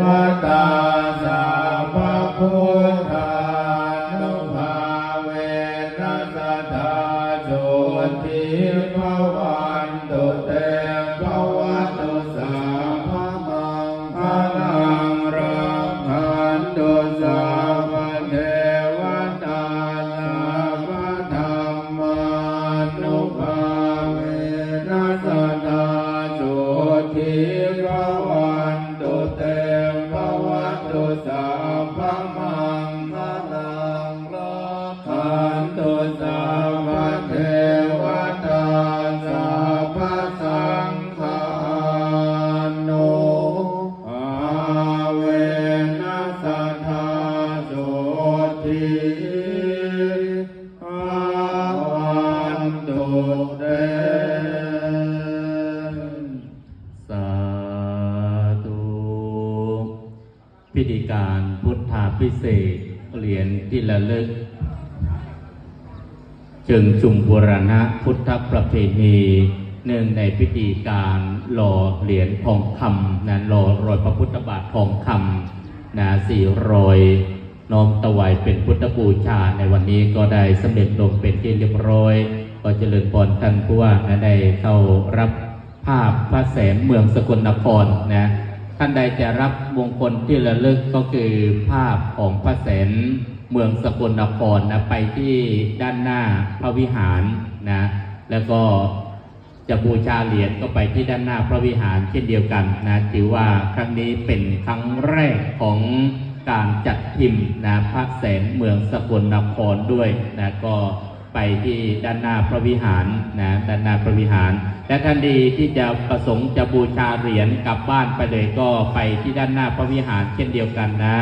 วตาสัพพพุทธานุภาเวนัสธาโสติภวันตุเตภวันตุสัพพมังคลังรักขันตุสัพเทวตาสัพธรรมานุภาเว สัพเทวตาสัพสังฆานุอาเวนัสธาโสติภวันตุเตสาธุพิธีการพุทธาพิเศษเหรียญที่ระลึก เชิงชุมบุรณะพุทธประเพณีเนื่องในพิธีการหล่อเหรียญทองคำนะหล่อรอยพระพุทธบาททองคำนะสี่รอยน้อมถวายเป็นพุทธบูชาในวันนี้ก็ได้สำเร็จลงเป็นที่เรียบร้อย ก็เจริญพรท่านผู้ว่านะได้เข้ารับภาพพระแสงเมืองสกลนครนะ ท่านใดจะรับมงคลที่ระลึกก็คือภาพของพระแสงเมืองสกลนครนะไปที่ด้านหน้าพระวิหารนะแล้วก็จะบูชาเหรียญก็ไปที่ด้านหน้าพระวิหารเช่นเดียวกันนะถือว่าครั้งนี้เป็นครั้งแรกของการจัดพิมพ์นะพระแสงเมืองสกลนครด้วยนะก็ ไปที่ด้านหน้าพระวิหารนะด้านหน้าพระวิหาร และท่านดีที่จะประสงค์จะบูชาเหรียญกลับบ้านไปเลยก็ไปที่ด้านหน้าพระวิหารเช่นเดียวกันนะ